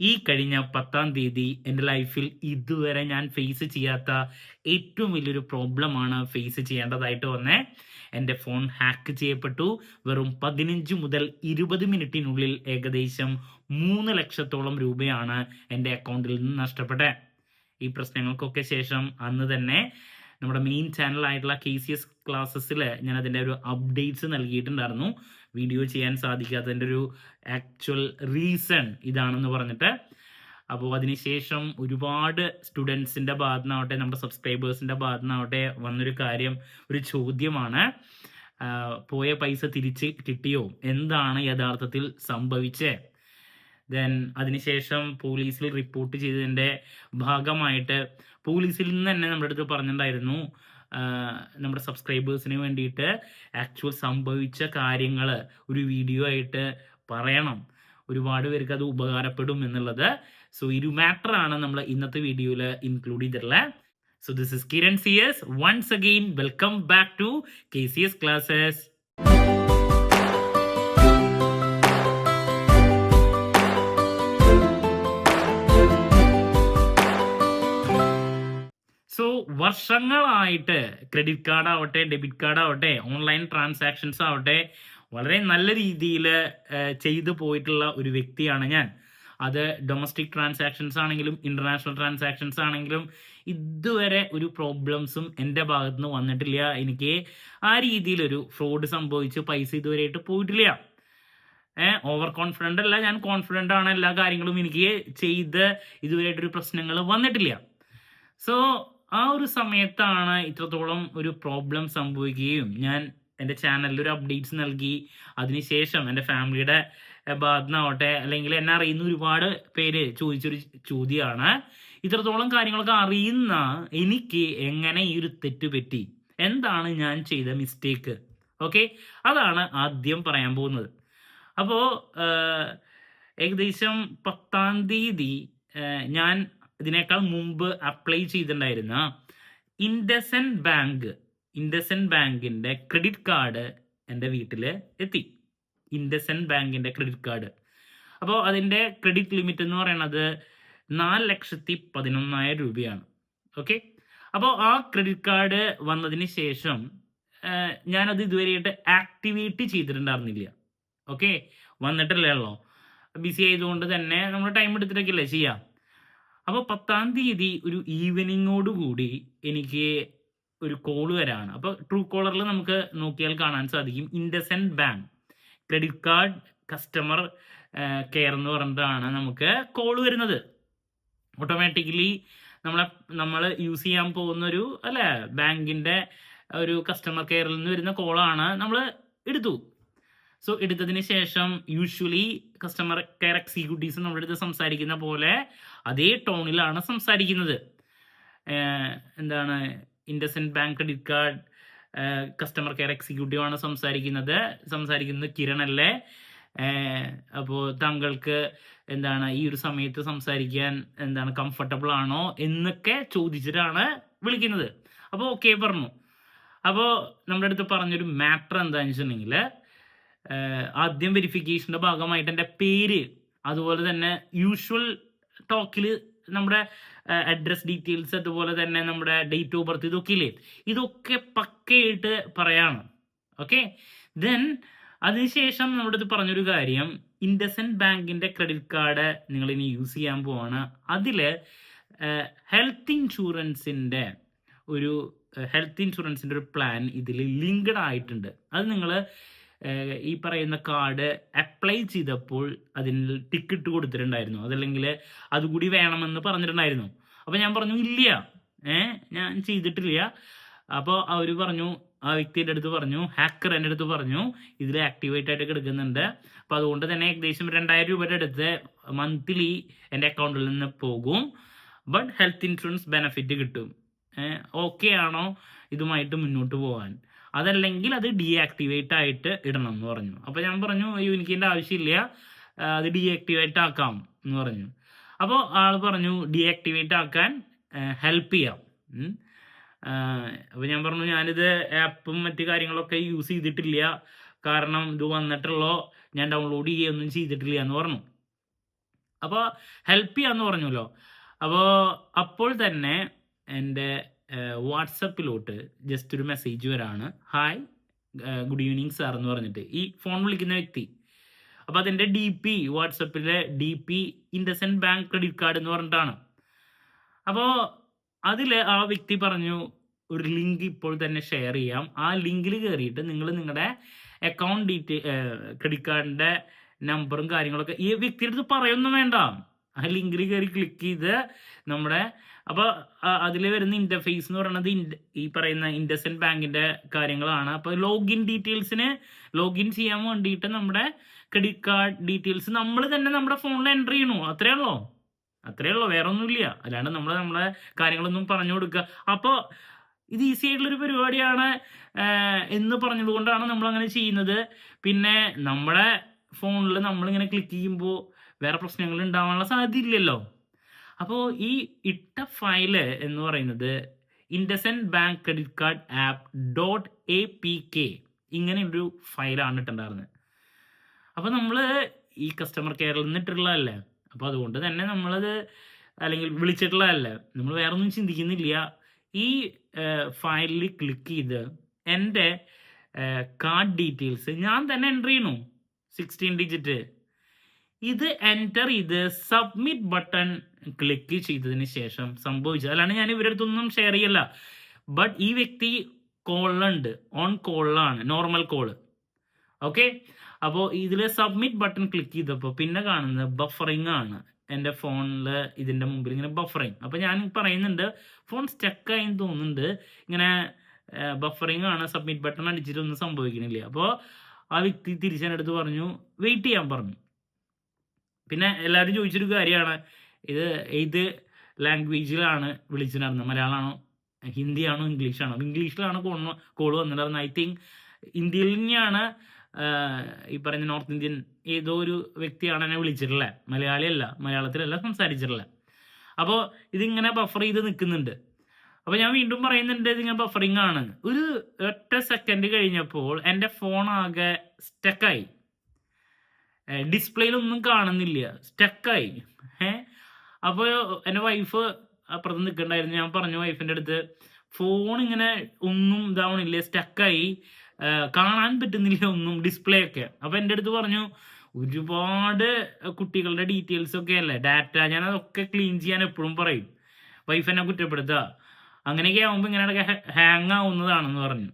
ഈ കഴിഞ്ഞ പത്താം തീയതി എന്റെ ലൈഫിൽ ഇതുവരെ ഞാൻ ഫേസ് ചെയ്യാത്ത ഏറ്റവും വലിയൊരു പ്രോബ്ലമാണ് ഫേസ് ചെയ്യേണ്ടതായിട്ട് വന്നേ. എന്റെ ഫോൺ ഹാക്ക് ചെയ്യപ്പെട്ടു. വെറും പതിനഞ്ച് മുതൽ ഇരുപത് മിനിറ്റിനുള്ളിൽ ഏകദേശം മൂന്ന് ലക്ഷത്തോളം രൂപയാണ് എന്റെ അക്കൗണ്ടിൽ നിന്ന് നഷ്ടപ്പെട്ടത് ഈ പ്രശ്നങ്ങൾക്കൊക്കെ ശേഷം അന്ന് തന്നെ നമ്മുടെ മെയിൻ ചാനലായിട്ടുള്ള കെ സി എസ് ക്ലാസ്സസിൽ ഞാൻ അതിന്റെ ഒരു അപ്ഡേറ്റ്സ് നൽകിയിട്ടുണ്ടായിരുന്നു. വീഡിയോ ചെയ്യാൻ സാധിക്കാത്തതിന്റെ ഒരു ആക്ച്വൽ റീസൺ ഇതാണെന്ന് പറഞ്ഞിട്ട്. അപ്പോൾ അതിനുശേഷം ഒരുപാട് സ്റ്റുഡൻസിന്റെ ഭാഗത്തുനിന്നാവട്ടെ നമ്മുടെ സബ്സ്ക്രൈബേഴ്സിന്റെ ഭാഗത്തുനിന്നാവട്ടെ വന്നൊരു കാര്യം ഒരു ചോദ്യമാണ്. പോയ പൈസ തിരിച്ച് കിട്ടിയോ? എന്താണ് യഥാർത്ഥത്തിൽ സംഭവിച്ചത് ദെൻ അതിനുശേഷം പോലീസിൽ റിപ്പോർട്ട് ചെയ്തതിന്റെ ഭാഗമായിട്ട് പോലീസിൽ നിന്ന് തന്നെ നമ്മുടെ അടുത്ത് പറഞ്ഞിട്ടുണ്ടായിരുന്നു നമ്മുടെ സബ്സ്ക്രൈബേഴ്സിന് വേണ്ടിയിട്ട് ആക്ച്വൽ സംഭവിച്ച കാര്യങ്ങൾ ഒരു വീഡിയോ ആയിട്ട് പറയണം. ഒരുപാട് പേർക്ക് അത് ഉപകാരപ്പെടും എന്നുള്ളത്. സോ ഇരു മാറ്ററാണ് നമ്മൾ ഇന്നത്തെ വീഡിയോയിൽ ഇൻക്ലൂഡ് ചെയ്തിട്ടുള്ളത് so this is Kiran C S once again welcome back to K C S classes വർഷങ്ങളായിട്ട് ക്രെഡിറ്റ് കാർഡ് ആവട്ടെ ഡെബിറ്റ് കാർഡ് ആവട്ടെ ഓൺലൈൻ ട്രാൻസാക്ഷൻസ് ആവട്ടെ വളരെ നല്ല രീതിയിൽ ചെയ്തു പോയിട്ടുള്ള ഒരു വ്യക്തിയാണ് ഞാൻ. അത് ഡൊമസ്റ്റിക് ട്രാൻസാക്ഷൻസ് ആണെങ്കിലും ഇന്റർനാഷണൽ ട്രാൻസാക്ഷൻസ് ആണെങ്കിലും ഇതുവരെ ഒരു പ്രോബ്ലംസും എന്റെ ഭാഗത്തുനിന്ന് വന്നിട്ടില്ല. എനിക്ക് ആ രീതിയിലൊരു ഫ്രോഡ് സംഭവിച്ച് പൈസ ഇതുവരെയായിട്ട് പോയിട്ടില്ല. ഓവർ കോൺഫിഡന്റ് അല്ല ഞാൻ കോൺഫിഡന്റ് ആണ് എല്ലാ കാര്യങ്ങളും എനിക്ക് ചെയ്ത് ഇതുവരെയായിട്ടൊരു പ്രശ്നങ്ങൾ വന്നിട്ടില്ല. സോ ആ ഒരു സമയത്താണ് ഇത്രത്തോളം ഒരു പ്രോബ്ലം സംഭവിക്കുകയും ഞാൻ എന്റെ ചാനലിൽ ഒരു അപ്ഡേറ്റ്സ് നൽകി. അതിനുശേഷം എന്റെ ഫാമിലിയുടെ ഭാഗത്തുനിന്നാവട്ടെ അല്ലെങ്കിൽ എന്നെ അറിയുന്ന ഒരുപാട് പേര് ചോദിച്ചൊരു ചോദ്യമാണ്. ഇത്രത്തോളം കാര്യങ്ങളൊക്കെ അറിയുന്ന എനിക്ക് എങ്ങനെ ഈ ഒരു തെറ്റ് പറ്റി? എന്താണ് ഞാൻ ചെയ്ത മിസ്റ്റേക്ക് ഓക്കെ അതാണ് ആദ്യം പറയാൻ പോകുന്നത്. അപ്പോൾ ഏകദേശം പത്താം തീയതി ഞാൻ ഇതിനേക്കാൾ മുമ്പ് അപ്ലൈ ചെയ്തിട്ടുണ്ടായിരുന്ന ഇൻഡസൻ ബാങ്ക് ഇൻഡസൻ ബാങ്കിന്റെ ക്രെഡിറ്റ് കാർഡ് എന്റെ വീട്ടിൽ എത്തി. ഇൻഡസൻ ബാങ്കിന്റെ ക്രെഡിറ്റ് കാർഡ് അപ്പോൾ അതിന്റെ ക്രെഡിറ്റ് ലിമിറ്റ് എന്ന് പറയുന്നത് നാല് ലക്ഷത്തി പതിനൊന്നായിരം രൂപയാണ്. ഓക്കെ അപ്പോൾ ആ ക്രെഡിറ്റ് കാർഡ് വന്നതിന് ശേഷം ഞാനത് ഇതുവരെയായിട്ട് ആക്ടിവേറ്റ് ചെയ്തിട്ടുണ്ടായിരുന്നില്ല. ഓക്കെ വന്നിട്ടില്ലല്ലോ. ബിസി ആയതുകൊണ്ട് തന്നെ നമ്മൾ ടൈം എടുത്തിട്ടൊക്കെയല്ലേ ചെയ്യാം? അപ്പോൾ പത്താം തീയതി ഒരു ഈവനിങ്ങോട് കൂടി എനിക്ക് ഒരു കോൾ വരാണ്. അപ്പോൾ ട്രൂ കോളറിൽ നമുക്ക് നോക്കിയാൽ കാണാൻ സാധിക്കും. IndusInd bank credit card customer care എന്ന് പറഞ്ഞിട്ടാണ് നമുക്ക് കോൾ വരുന്നത്. ഓട്ടോമാറ്റിക്കലി നമ്മളെ നമ്മൾ യൂസ് ചെയ്യാൻ പോകുന്ന ഒരു അല്ലേ ബാങ്കിന്റെ ഒരു കസ്റ്റമർ കെയറിൽ നിന്ന് വരുന്ന കോളാണ് നമ്മൾ എടുത്തു. സോ എടുത്തതിന് ശേഷം യൂഷ്വലി കസ്റ്റമർ കെയർ എക്സിക്യൂട്ടീവ്സ് നമ്മുടെ അടുത്ത് സംസാരിക്കുന്ന പോലെ അതേ ടോണിലാണ് സംസാരിക്കുന്നത്. എന്താണ് IndusInd bank credit card customer care executive ആണ് സംസാരിക്കുന്നത്. സംസാരിക്കുന്നത് കിരൺ അല്ലേ? അപ്പോൾ താങ്കൾക്ക് എന്താണ് ഈ ഒരു സമയത്ത് സംസാരിക്കാൻ എന്താണ് കംഫർട്ടബിൾ ആണോ എന്നൊക്കെ ചോദിച്ചിട്ടാണ് വിളിക്കുന്നത്. അപ്പോൾ ഓക്കെ പറഞ്ഞു. അപ്പോൾ നമ്മുടെ അടുത്ത് പറഞ്ഞൊരു മാറ്റർ എന്താണെന്ന് വെച്ചിട്ടുണ്ടെങ്കിൽ ആദ്യം വെരിഫിക്കേഷന്റെ ഭാഗമായിട്ട് എന്റെ പേര് അതുപോലെ തന്നെ യൂഷ്വൽ ടോക്കിൽ നമ്മുടെ അഡ്രസ് ഡീറ്റെയിൽസ് അതുപോലെ തന്നെ നമ്മുടെ ഡേറ്റ് ഓഫ് ബർത്ത് ഇതൊക്കെ ഇല്ലേ? ഇതൊക്കെ പക്കയായിട്ട് പറയാണ്. ഓക്കെ ദെൻ അതിനുശേഷം നമ്മുടെ പറഞ്ഞൊരു കാര്യം. ഇൻഡസൻഡ് ബാങ്കിന്റെ ക്രെഡിറ്റ് കാർഡ് നിങ്ങൾ ഇനി യൂസ് ചെയ്യാൻ പോവാണ്. അതിൽ ഹെൽത്ത് ഇൻഷുറൻസിന്റെ ഒരു ഹെൽത്ത് ഇൻഷുറൻസിന്റെ ഒരു പ്ലാൻ ഇതിൽ ലിങ്ക്ഡ് ആയിട്ടുണ്ട്. അത് നിങ്ങൾ ഈ പറയുന്ന കാർഡ് അപ്ലൈ ചെയ്തപ്പോൾ അതിന് ടിക്കറ്റ് കൊടുത്തിട്ടുണ്ടായിരുന്നു. അതല്ലെങ്കിൽ അതുകൂടി വേണമെന്ന് പറഞ്ഞിട്ടുണ്ടായിരുന്നു. അപ്പോൾ ഞാൻ പറഞ്ഞു ഇല്ല. ഏ ഞാൻ ചെയ്തിട്ടില്ല. അപ്പോൾ അവർ പറഞ്ഞു ആ വ്യക്തിയുടെ അടുത്ത് പറഞ്ഞു ഹാക്കർ എന്റെ അടുത്ത് പറഞ്ഞു ഇതിൽ ആക്ടിവേറ്റ് ആയിട്ട് കിടക്കുന്നുണ്ട്. അപ്പോൾ അതുകൊണ്ട് തന്നെ ഏകദേശം രണ്ടായിരം രൂപയുടെ അടുത്ത് മന്ത്ലി എന്റെ അക്കൗണ്ടിൽ നിന്ന് പോകും. ബട്ട് ഹെൽത്ത് ഇൻഷുറൻസ് ബെനഫിറ്റ് കിട്ടും. ഓക്കെ ആണോ? ഇതുമായിട്ട് മുന്നോട്ട് പോകാൻ അതല്ലെങ്കിൽ അത് ഡീആക്ടിവേറ്റ് ആയിട്ട് ഇടണം എന്ന് പറഞ്ഞു. അപ്പോൾ ഞാൻ പറഞ്ഞു ഇതിന്റെ ആവശ്യമില്ല. അത് ഡീആക്ടിവേറ്റ് ആക്കാം എന്ന് പറഞ്ഞു. അപ്പോൾ ആൾ പറഞ്ഞു ഡീആക്ടിവേറ്റ് ആക്കാൻ ഹെൽപ്പ് ചെയ്യാം. അപ്പോൾ ഞാൻ പറഞ്ഞു ഞാനിത് ആപ്പും മറ്റു കാര്യങ്ങളൊക്കെ യൂസ് ചെയ്തിട്ടില്ല. കാരണം ഇത് വന്നിട്ടുള്ളോ ഞാൻ ഡൗൺലോഡ് ചെയ്യുകയൊന്നും ചെയ്തിട്ടില്ല എന്ന് പറഞ്ഞു. അപ്പോൾ ഹെൽപ്പ് ചെയ്യാന്ന് പറഞ്ഞല്ലോ. അപ്പോൾ അപ്പോൾ തന്നെ എന്റെ വാട്സപ്പിലോട്ട് ജസ്റ്റ് ഒരു മെസ്സേജ് വരാണ്. ഹായ് ഗുഡ് ഈവനിങ് സാർ എന്ന് പറഞ്ഞിട്ട്. ഈ ഫോൺ വിളിക്കുന്ന വ്യക്തി. അപ്പോൾ അതിന്റെ D P വാട്സപ്പിലെ D P IndusInd bank credit card എന്ന് പറഞ്ഞിട്ടാണ്. അപ്പോൾ അതിൽ ആ വ്യക്തി പറഞ്ഞു ഒരു ലിങ്ക് ഇപ്പോൾ തന്നെ ഷെയർ ചെയ്യാം. ആ ലിങ്കിൽ കയറിയിട്ട് നിങ്ങൾ നിങ്ങളുടെ അക്കൗണ്ട് ഡീറ്റെയിൽ ക്രെഡിറ്റ് കാർഡിന്റെ നമ്പറും കാര്യങ്ങളൊക്കെ ഈ വ്യക്തിയുടെ അടുത്ത് പറയൊന്നും വേണ്ട. ആ ലിങ്കിൽ കയറി ക്ലിക്ക് ചെയ്ത് നമ്മുടെ അപ്പോൾ അതിൽ വരുന്ന ഇന്റർഫേസ് എന്ന് പറയുന്നത് ഈ പറയുന്ന ഇൻഡസൻ ബാങ്കിന്റെ കാര്യങ്ങളാണ്. അപ്പോൾ ലോഗിൻ ഡീറ്റെയിൽസിന് ലോഗിൻ ചെയ്യാൻ വേണ്ടിയിട്ട് നമ്മുടെ ക്രെഡിറ്റ് കാർഡ് ഡീറ്റെയിൽസ് നമ്മൾ തന്നെ നമ്മുടെ ഫോണിൽ എന്റർ ചെയ്യണു. അത്രേ ഉള്ളൂ? അത്രേ ഉള്ളൂ? വേറെ ഒന്നുമില്ല അല്ലാണ്ട് നമ്മൾ നമ്മളെ കാര്യങ്ങളൊന്നും പറഞ്ഞു കൊടുക്കുക. അപ്പോൾ ഇത് ഈസി ആയിട്ടുള്ളൊരു പരിപാടിയാണ് എന്ന് പറഞ്ഞതുകൊണ്ടാണ് നമ്മൾ അങ്ങനെ ചെയ്യുന്നത്. പിന്നെ നമ്മുടെ ഫോണിൽ നമ്മളിങ്ങനെ ക്ലിക്ക് ചെയ്യുമ്പോൾ വേറെ പ്രശ്നങ്ങൾ ഉണ്ടാവാനുള്ള സാധ്യതയില്ലല്ലോ. അപ്പോൾ ഈ ഇട്ട ഫയൽ എന്ന് പറയുന്നത് IndusInd bank credit card app dot A P K ഇങ്ങനെ ഒരു ഫയലാണ് ഇട്ടുണ്ടായിരുന്നത് അപ്പോൾ നമ്മൾ ഈ കസ്റ്റമർ കെയറിൽ നിന്ന് ഇട്ടിട്ടുള്ളതല്ലേ അപ്പോൾ അതുകൊണ്ട് തന്നെ നമ്മളത് അല്ലെങ്കിൽ വിളിച്ചിട്ടുള്ളതല്ലേ? നമ്മൾ വേറെ ഒന്നും ചിന്തിക്കുന്നില്ല. ഈ ഫയലിൽ ക്ലിക്ക് ചെയ്ത് എന്റെ കാർഡ് ഡീറ്റെയിൽസ് ഞാൻ തന്നെ എന്റർ ചെയ്യണു സിക്സ്റ്റീൻ ഡിജിറ്റ് ഇത് എന്റർ ചെയ്ത് സബ്മിറ്റ് ബട്ടൺ ക്ലിക്ക് ചെയ്തതിന് ശേഷം സംഭവിച്ചത്. അല്ലാണ്ട് ഞാൻ ഇവരുടെ അടുത്തൊന്നും ഷെയർ ചെയ്യല്ല. ബട്ട് ഈ വ്യക്തി കോളിലുണ്ട് ഓൺ കോളിലാണ് നോർമൽ കോൾ ഓക്കെ അപ്പോൾ ഇതിൽ സബ്മിറ്റ് ബട്ടൺ ക്ലിക്ക് ചെയ്തപ്പോൾ പിന്നെ കാണുന്നത് ബഫറിംഗ് ആണ്. എന്റെ ഫോണിൽ ഇതിന്റെ മുമ്പിൽ ഇങ്ങനെ ബഫറിങ് അപ്പോൾ ഞാൻ പറയുന്നുണ്ട് ഫോൺ സ്റ്റക്കായെന്ന് തോന്നുന്നുണ്ട്. ഇങ്ങനെ ബഫറിങ് ആണ്. സബ്മിറ്റ് ബട്ടൺ അടിച്ചിട്ടൊന്നും സംഭവിക്കണില്ല. അപ്പോൾ ആ വ്യക്തി തിരിച്ചെടുത്ത് പറഞ്ഞു വെയിറ്റ് ചെയ്യാൻ പറഞ്ഞു. പിന്നെ എല്ലാവരും ചോദിച്ചൊരു കാര്യമാണ്. ഇത് ഏത് ലാംഗ്വേജിലാണ് വിളിച്ചിട്ടുണ്ടായിരുന്നത്? മലയാളമാണോ ഹിന്ദിയാണോ ഇംഗ്ലീഷാണോ? ഇംഗ്ലീഷിലാണ് കോൾ കോൾ വന്നിട്ടുണ്ടായിരുന്നത്. ഐ തിങ്ക് ഇന്ത്യയിൽ തന്നെയാണ് ഈ പറയുന്ന നോർത്ത് ഇന്ത്യൻ ഏതോ ഒരു വ്യക്തിയാണ് എന്നെ വിളിച്ചിട്ടുള്ളത് മലയാളിയല്ല മലയാളത്തിലല്ല സംസാരിച്ചിട്ടുള്ളത് അപ്പോൾ ഇതിങ്ങനെ ബഫർ ചെയ്ത് നിൽക്കുന്നുണ്ട് അപ്പോൾ ഞാൻ വീണ്ടും പറയുന്നുണ്ട് ഇതിങ്ങനെ ബഫറിങ് ആണ്. ഒരു ഒറ്റ സെക്കൻഡ് കഴിഞ്ഞപ്പോൾ എന്റെ ഫോൺ ആകെ സ്റ്റക്കായി ഡിസ്പ്ലേയിലൊന്നും കാണുന്നില്ല. സ്റ്റക്കായി ഏ അപ്പോൾ എന്റെ വൈഫ് അപ്പുറത്ത് നിൽക്കണ്ടായിരുന്നു. ഞാൻ പറഞ്ഞു വൈഫിന്റെ അടുത്ത് ഫോൺ ഇങ്ങനെ ഒന്നും ഇതാവണില്ല സ്റ്റക്കായി കാണാൻ പറ്റുന്നില്ല ഒന്നും ഡിസ്പ്ലേ ഒക്കെ അപ്പോൾ എന്റെ അടുത്ത് പറഞ്ഞു ഒരുപാട് കുട്ടികളുടെ ഡീറ്റെയിൽസ് ഒക്കെ അല്ലേ? ഡാറ്റ ഞാൻ അതൊക്കെ ക്ലീൻ ചെയ്യാൻ എപ്പോഴും പറയും. വൈഫ് എന്നെ കുറ്റപ്പെടുത്തുക അങ്ങനെയൊക്കെ ആകുമ്പോൾ ഇങ്ങനെ ഹാങ് ആവുന്നതാണെന്ന് പറഞ്ഞു.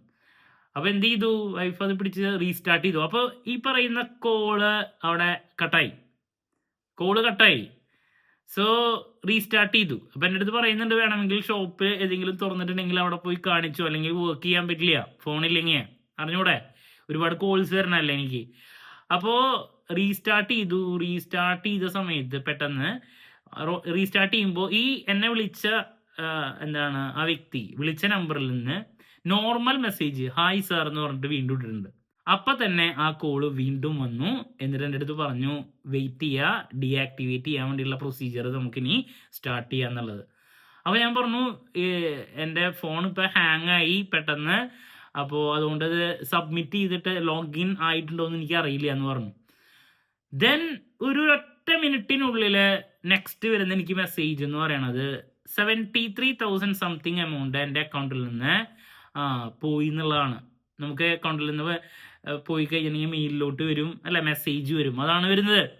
അപ്പോൾ എന്ത് ചെയ്തു? വൈഫ് അത് പിടിച്ച് റീസ്റ്റാർട്ട് ചെയ്തു. അപ്പോൾ ഈ പറയുന്ന കോൾ അവിടെ കട്ടായി കോൾ കട്ടായി സോ റീസ്റ്റാർട്ട് ചെയ്തു. അപ്പം എന്റെ അടുത്ത് പറയുന്നുണ്ട് വേണമെങ്കിൽ ഷോപ്പ് ഏതെങ്കിലും തുറന്നിട്ടുണ്ടെങ്കിൽ അവിടെ പോയി കാണിച്ചു. അല്ലെങ്കിൽ വർക്ക് ചെയ്യാൻ പറ്റില്ല. ഫോണില്ലെങ്കിൽ അറിഞ്ഞൂടെ? ഒരുപാട് കോൾസ് വരണല്ലേ എനിക്ക്. അപ്പോൾ റീസ്റ്റാർട്ട് ചെയ്തു. റീസ്റ്റാർട്ട് ചെയ്ത സമയത്ത് പെട്ടെന്ന് റീസ്റ്റാർട്ട് ചെയ്യുമ്പോൾ ഈ എന്നെ വിളിച്ച എന്താണ് ആ വ്യക്തി വിളിച്ച നമ്പറിൽ നിന്ന് നോർമൽ മെസ്സേജ് ഹായ് സാർ എന്ന് പറഞ്ഞിട്ട് വീണ്ടും ഇട്ടിട്ടുണ്ട്. അപ്പൊ തന്നെ ആ കോൾ വീണ്ടും വന്നു. എന്നിട്ട് എന്റെ അടുത്ത് പറഞ്ഞു വെയിറ്റ് ചെയ്യുക ഡീആക്ടിവേറ്റ് ചെയ്യാൻ വേണ്ടിയുള്ള പ്രൊസീജിയർ നമുക്കിനി സ്റ്റാർട്ട് ചെയ്യുക എന്നുള്ളത്. അപ്പോൾ ഞാൻ പറഞ്ഞു എന്റെ ഫോൺ ഇപ്പോൾ ഹാങ് ആയി പെട്ടെന്ന്. അപ്പോൾ അതുകൊണ്ട് അത് സബ്മിറ്റ് ചെയ്തിട്ട് ലോഗിൻ ആയിട്ടുണ്ടോ എന്ന് എനിക്ക് അറിയില്ല എന്ന് പറഞ്ഞു. ദെൻ ഒരു ഒറ്റ മിനിറ്റിനുള്ളിൽ നെക്സ്റ്റ് വരുന്ന എനിക്ക് മെസ്സേജ് എന്ന് പറയണത് seventy three thousand something amount എന്റെ അക്കൗണ്ടിൽ നിന്ന് ആ, പോയി എന്നുള്ളതാണ്. നമുക്ക് അക്കൗണ്ടിൽ നിന്ന് പോയി കഴിഞ്ഞിട്ടുണ്ടെങ്കിൽ മെയിലിലോട്ട് വരും അല്ല മെസ്സേജ് വരും. അതാണ് വരുന്നത്.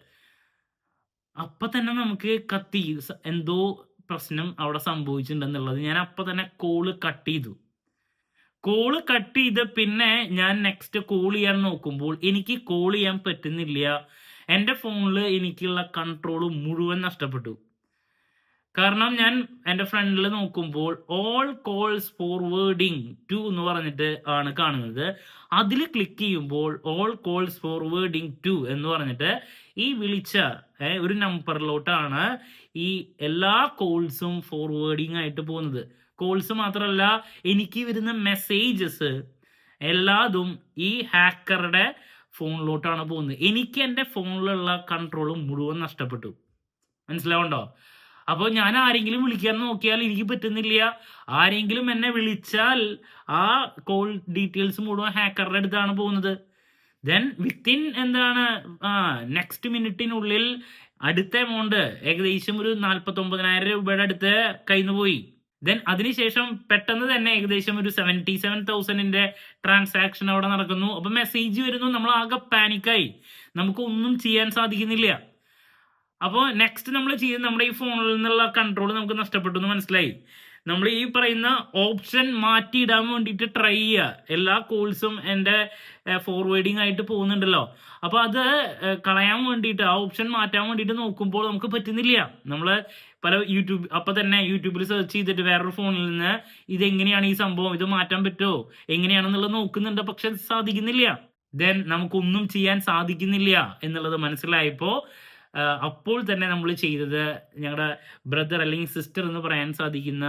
അപ്പം തന്നെ നമുക്ക് കത്തി എന്തോ പ്രശ്നം അവിടെ സംഭവിച്ചിട്ടുണ്ടെന്നുള്ളത് ഞാൻ അപ്പം തന്നെ കോൾ കട്ട് ചെയ്തു. കോൾ കട്ട് ചെയ്ത് പിന്നെ ഞാൻ നെക്സ്റ്റ് കോൾ ചെയ്യാൻ നോക്കുമ്പോൾ എനിക്ക് കോൾ ചെയ്യാൻ പറ്റുന്നില്ല. എന്റെ ഫോണിൽ എനിക്കുള്ള കൺട്രോൾ മുഴുവൻ നഷ്ടപ്പെട്ടു. കാരണം ഞാൻ എന്റെ ഫ്രണ്ടിൽ നോക്കുമ്പോൾ ഓൾ കോൾസ് ഫോർവേഡിങ് ടു എന്ന് പറഞ്ഞിട്ട് ആണ് കാണുന്നത്. അതിൽ ക്ലിക്ക് ചെയ്യുമ്പോൾ ഓൾ കോൾസ് ഫോർവേഡിങ് ടു എന്ന് പറഞ്ഞിട്ട് ഈ വിളിച്ച ഒരു നമ്പറിലോട്ടാണ് ഈ എല്ലാ കോൾസും ഫോർവേഡിങ് ആയിട്ട് പോകുന്നത്. കോൾസ് മാത്രമല്ല എനിക്ക് വരുന്ന മെസ്സേജസ് എല്ലാതും ഈ ഹാക്കറുടെ ഫോണിലോട്ടാണ് പോകുന്നത്. എനിക്ക് എന്റെ ഫോണിലുള്ള കൺട്രോൾ മുഴുവൻ നഷ്ടപ്പെട്ടു. മനസ്സിലാവുണ്ടോ? അപ്പോൾ ഞാൻ ആരെങ്കിലും വിളിക്കാൻ നോക്കിയാൽ എനിക്ക് പറ്റുന്നില്ല. ആരെങ്കിലും എന്നെ വിളിച്ചാൽ ആ കോൾ ഡീറ്റെയിൽസ് മുഴുവൻ ഹാക്കറുടെ അടുത്താണ് പോകുന്നത്. ദെൻ വിത്തിൻ എന്താണ്? നെക്സ്റ്റ് മിനിറ്റിനുള്ളിൽ അടുത്ത എമൗണ്ട് ഏകദേശം ഒരു നാൽപ്പത്തൊമ്പതിനായിരം രൂപയുടെ അടുത്ത് കയ്യിൽ പോയി. ദെൻ അതിനുശേഷം പെട്ടെന്ന് തന്നെ ഏകദേശം ഒരു സെവന്റി സെവൻ തൗസൻഡിന്റെ ട്രാൻസാക്ഷൻ അവിടെ നടക്കുന്നു. അപ്പൊ മെസ്സേജ് വരുന്നു. നമ്മൾ ആകെ പാനിക്കായി നമുക്ക് ഒന്നും ചെയ്യാൻ സാധിക്കുന്നില്ല. അപ്പോൾ നെക്സ്റ്റ് നമ്മൾ ചെയ്യുന്ന നമ്മുടെ ഈ ഫോണിൽ നിന്നുള്ള കൺട്രോൾ നമുക്ക് നഷ്ടപ്പെട്ടു എന്ന് മനസ്സിലായി. നമ്മൾ ഈ പറയുന്ന ഓപ്ഷൻ മാറ്റിയിടാൻ വേണ്ടിയിട്ട് ട്രൈ ചെയ്യുക. എല്ലാ കോൾസും എന്റെ ഫോർവേഡിങ് ആയിട്ട് പോകുന്നുണ്ടല്ലോ. അപ്പോൾ അത് കളയാൻ വേണ്ടിയിട്ട് ആ ഓപ്ഷൻ മാറ്റാൻ വേണ്ടിയിട്ട് നോക്കുമ്പോൾ നമുക്ക് പറ്റുന്നില്ല. നമ്മൾ പല യൂട്യൂബ് അപ്പോൾ തന്നെ യൂട്യൂബിൽ സെർച്ച് ചെയ്തിട്ട് വേറൊരു ഫോണിൽ നിന്ന് ഇതെങ്ങനെയാണ് ഈ സംഭവം? ഇത് മാറ്റാൻ പറ്റുമോ? എങ്ങനെയാണെന്നുള്ളത് നോക്കുന്നുണ്ട് പക്ഷെ സാധിക്കുന്നില്ല. ദെൻ നമുക്കൊന്നും ചെയ്യാൻ സാധിക്കുന്നില്ല എന്നുള്ളത് മനസ്സിലായപ്പോൾ അപ്പോൾ തന്നെ നമ്മൾ ചെയ്തത് ഞങ്ങളുടെ ബ്രദർ അല്ലെങ്കിൽ സിസ്റ്റർ എന്ന് പറയാൻ സാധിക്കുന്ന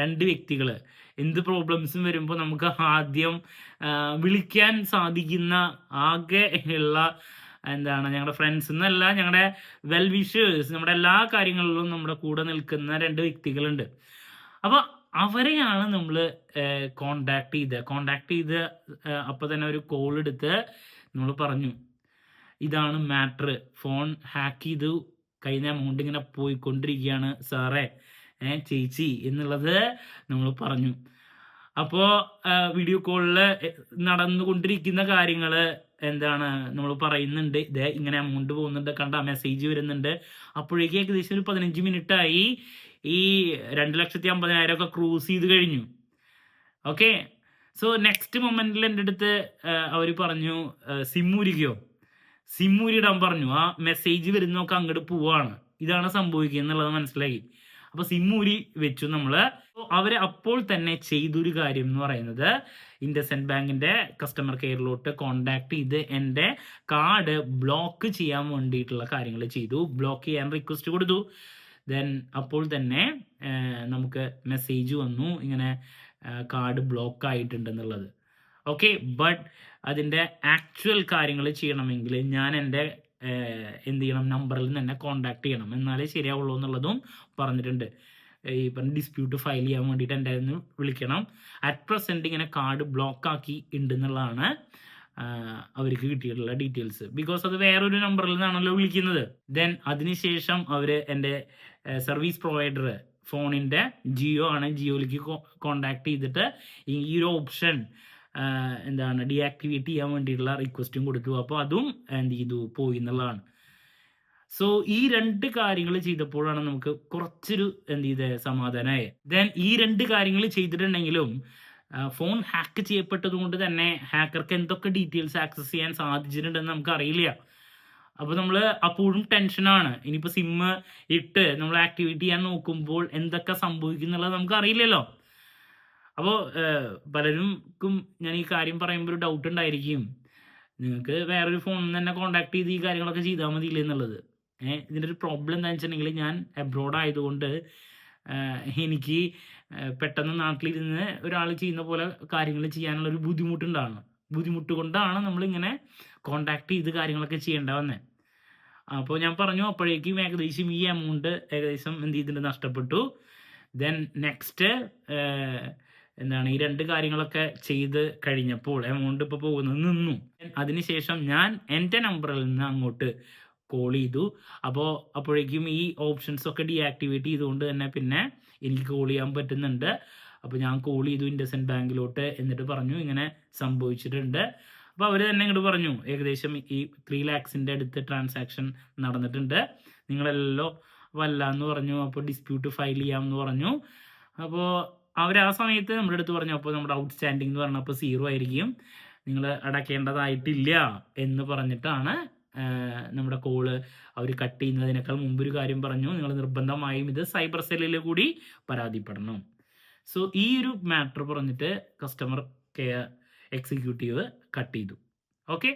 രണ്ട് വ്യക്തികൾ എന്ത് പ്രോബ്ലംസും വരുമ്പോൾ നമുക്ക് ആദ്യം വിളിക്കാൻ സാധിക്കുന്ന ആകെ ഉള്ള എന്താണ് ഞങ്ങളുടെ ഫ്രണ്ട്സ് എന്നല്ല ഞങ്ങളുടെ വെൽ വിഷേഴ്സ് നമ്മുടെ എല്ലാ കാര്യങ്ങളിലും നമ്മുടെ കൂടെ നിൽക്കുന്ന രണ്ട് വ്യക്തികളുണ്ട്. അപ്പോൾ അവരെയാണ് നമ്മൾ കോണ്ടാക്ട് ചെയ്ത് കോണ്ടാക്ട് ചെയ്ത് അപ്പോൾ തന്നെ ഒരു കോൾ എടുത്ത് നമ്മൾ പറഞ്ഞു. ഇതാണ് മാറ്റർ. ഫോൺ ഹാക്ക് ചെയ്തു. കഴിഞ്ഞ എമൗണ്ട് ഇങ്ങനെ പോയിക്കൊണ്ടിരിക്കുകയാണ് സാറേ. ഏ ചേച്ചി എന്നുള്ളത് നമ്മൾ പറഞ്ഞു. അപ്പോൾ വീഡിയോ കോളിൽ നടന്നുകൊണ്ടിരിക്കുന്ന കാര്യങ്ങൾ എന്താണ് നമ്മൾ പറയുന്നുണ്ട്. ഇതേ ഇങ്ങനെ എമൗണ്ട് പോകുന്നുണ്ട്. കണ്ട മെസ്സേജ് വരുന്നുണ്ട്. അപ്പോഴേക്ക് ഏകദേശം ഒരു പതിനഞ്ച് മിനിറ്റായി. ഈ രണ്ട് ലക്ഷത്തി അമ്പതിനായിരം ഒക്കെ ക്രൂസ് ചെയ്ത് കഴിഞ്ഞു. ഓക്കെ സോ നെക്സ്റ്റ് മൊമെന്റിൽ എന്റെ അടുത്ത് അവർ പറഞ്ഞു സിമ്മൂരിക്കോ സിമ്മൂരിടാൻ പറഞ്ഞു. ആ മെസ്സേജ് വരുന്നൊക്കെ അങ്ങോട്ട് പോവാണ്. ഇതാണ് സംഭവിക്കുക എന്നുള്ളത് മനസ്സിലാക്കി അപ്പൊ സിമ്മൂരി വെച്ചു നമ്മൾ. അവർ അപ്പോൾ തന്നെ ചെയ്തൊരു കാര്യം എന്ന് പറയുന്നത് ഇൻഡസെൻഡ് ബാങ്കിന്റെ കസ്റ്റമർ കെയറിലോട്ട് കോണ്ടാക്ട് ചെയ്ത് എന്റെ കാർഡ് ബ്ലോക്ക് ചെയ്യാൻ വേണ്ടിയിട്ടുള്ള കാര്യങ്ങൾ ചെയ്തു. ബ്ലോക്ക് ചെയ്യാൻ റിക്വസ്റ്റ് കൊടുത്തു. ദെൻ അപ്പോൾ തന്നെ നമുക്ക് മെസ്സേജ് വന്നു. ഇങ്ങനെ കാർഡ് ബ്ലോക്ക് ആയിട്ടുണ്ടെന്നുള്ളത് ഓക്കെ ബട്ട് അതിന്റെ ആക്ച്വൽ കാര്യങ്ങൾ ചെയ്യണമെങ്കിൽ ഞാൻ എന്റെ എന്ത് ചെയ്യണം നമ്പറിൽ നിന്ന് തന്നെ കോൺടാക്ട് ചെയ്യണം. എന്നാലേ ശരിയാവുള്ളൂ എന്നുള്ളതും പറഞ്ഞിട്ടുണ്ട്. ഈ പറഞ്ഞ ഡിസ്പ്യൂട്ട് ഫയൽ ചെയ്യാൻ വേണ്ടിയിട്ട് എന്റെ നിന്ന് വിളിക്കണം. അറ്റ് പ്രസന്റ് ഇങ്ങനെ കാർഡ് ബ്ലോക്ക് ആക്കി ഉണ്ട് എന്നുള്ളതാണ് അവർക്ക് കിട്ടിയിട്ടുള്ള ഡീറ്റെയിൽസ് ബിക്കോസ് അത് വേറൊരു നമ്പറിൽ നിന്നാണല്ലോ വിളിക്കുന്നത്. ദെൻ അതിനുശേഷം അവർ എന്റെ സർവീസ് പ്രൊവൈഡർ ഫോണിന്റെ ജിയോ ആണ് ജിയോയിലേക്ക് കോണ്ടാക്ട് ചെയ്തിട്ട് ഈ ഒരു ഓപ്ഷൻ എന്താണ് ഡീആക്ടിവേറ്റ് ചെയ്യാൻ വേണ്ടിയിട്ടുള്ള റിക്വസ്റ്റും കൊടുത്തു. അപ്പോൾ അതും എന്ത് ചെയ്തു? പോയി എന്നുള്ളതാണ്. സോ ഈ രണ്ട് കാര്യങ്ങൾ ചെയ്തപ്പോഴാണ് നമുക്ക് കുറച്ചൊരു എന്ത് ചെയ്ത സമാധാനമായത് ദെൻ ഈ രണ്ട് കാര്യങ്ങൾ ചെയ്തിട്ടുണ്ടെങ്കിലും ഫോൺ ഹാക്ക് ചെയ്യപ്പെട്ടത് കൊണ്ട് തന്നെ ഹാക്കർക്ക് എന്തൊക്കെ ഡീറ്റെയിൽസ് ആക്സസ് ചെയ്യാൻ സാധിച്ചിട്ടുണ്ടെന്ന് നമുക്ക് അറിയില്ല. അപ്പോൾ നമ്മൾ അപ്പോഴും ടെൻഷനാണ് ഇനിയിപ്പോൾ സിമ്മ് ഇട്ട് നമ്മൾ ആക്ടിവേറ്റ് ചെയ്യാൻ നോക്കുമ്പോൾ എന്തൊക്കെ സംഭവിക്കുന്നുള്ളത് നമുക്ക് അറിയില്ലല്ലോ. അപ്പോൾ പലർക്കും ഞാൻ ഈ കാര്യം പറയുമ്പോൾ ഒരു ഡൗട്ട് ഉണ്ടായിരിക്കും. നിങ്ങൾക്ക് വേറൊരു ഫോണിൽ നിന്ന് തന്നെ കോൺടാക്ട് ചെയ്ത് ഈ കാര്യങ്ങളൊക്കെ ചെയ്താൽ മതിയില്ലേ എന്നുള്ളത്. ഇതിന്റെ ഒരു പ്രോബ്ലം എന്താണെന്ന് വെച്ചിട്ടുണ്ടെങ്കിൽ ഞാൻ അബ്രോഡ് ആയതുകൊണ്ട് എനിക്ക് പെട്ടെന്ന് നാട്ടിലിരുന്ന് ഒരാൾ ചെയ്യുന്ന പോലെ കാര്യങ്ങൾ ചെയ്യാനുള്ള ഒരു ബുദ്ധിമുട്ടുണ്ടാണ്. ബുദ്ധിമുട്ട് കൊണ്ടാണ് നമ്മളിങ്ങനെ കോണ്ടാക്ട് ചെയ്ത് കാര്യങ്ങളൊക്കെ ചെയ്യേണ്ട വന്നത് അപ്പോൾ ഞാൻ പറഞ്ഞു അപ്പോഴേക്കും ഏകദേശം ഈ എമൗണ്ട് ഏകദേശം എന്ത് ചെയ്തിട്ട് നഷ്ടപ്പെട്ടു. ദെൻ നെക്സ്റ്റ് എന്താണ് ഈ രണ്ട് കാര്യങ്ങളൊക്കെ ചെയ്ത് കഴിഞ്ഞപ്പോൾ എമൗണ്ട് ഇപ്പോൾ പോകുന്നത് നിന്നു. അതിനുശേഷം ഞാൻ എന്റെ നമ്പറിൽ നിന്ന് അങ്ങോട്ട് കോൾ ചെയ്തു. അപ്പോൾ അപ്പോഴേക്കും ഈ ഓപ്ഷൻസ് ഒക്കെ ഡീആക്ടിവേറ്റ് ചെയ്തുകൊണ്ട് തന്നെ പിന്നെ എനിക്ക് കോൾ ചെയ്യാൻ പറ്റുന്നുണ്ട്. അപ്പോൾ ഞാൻ കോൾ ചെയ്തു ഇൻഡസൻ ബാങ്കിലോട്ട് എന്നിട്ട് പറഞ്ഞു ഇങ്ങനെ സംഭവിച്ചിട്ടുണ്ട്. അപ്പോൾ അവർ തന്നെ ഇങ്ങോട്ട് പറഞ്ഞു ഏകദേശം ഈ ത്രീ ലാക്സിന്റെ അടുത്ത് ട്രാൻസാക്ഷൻ നടന്നിട്ടുണ്ട്. നിങ്ങളെല്ലോ വല്ല എന്ന് പറഞ്ഞു അപ്പോൾ ഡിസ്പ്യൂട്ട് ഫയൽ ചെയ്യാമെന്ന് പറഞ്ഞു. അപ്പോൾ അവർ ആ സമയത്ത് നമ്മുടെ അടുത്ത് പറഞ്ഞു അപ്പോൾ നമ്മുടെ ഔട്ട്സ്റ്റാൻഡിംഗ് എന്ന് പറഞ്ഞപ്പോൾ സീറോ ആയിരിക്കും. നിങ്ങൾ അടയ്ക്കേണ്ടതായിട്ടില്ല എന്ന് പറഞ്ഞിട്ടാണ് നമ്മുടെ കോൾ അവർ കട്ട് ചെയ്യുന്നതിനേക്കാൾ മുമ്പ് ഒരു കാര്യം പറഞ്ഞു. നിങ്ങൾ നിർബന്ധമായും ഇത് സൈബർ സെല്ലിൽ കൂടി പരാതിപ്പെടണം. സോ ഈ ഒരു മാറ്റർ പറഞ്ഞിട്ട് കസ്റ്റമർ കെയർ എക്സിക്യൂട്ടീവ് കട്ട് ചെയ്തു. ഓക്കെ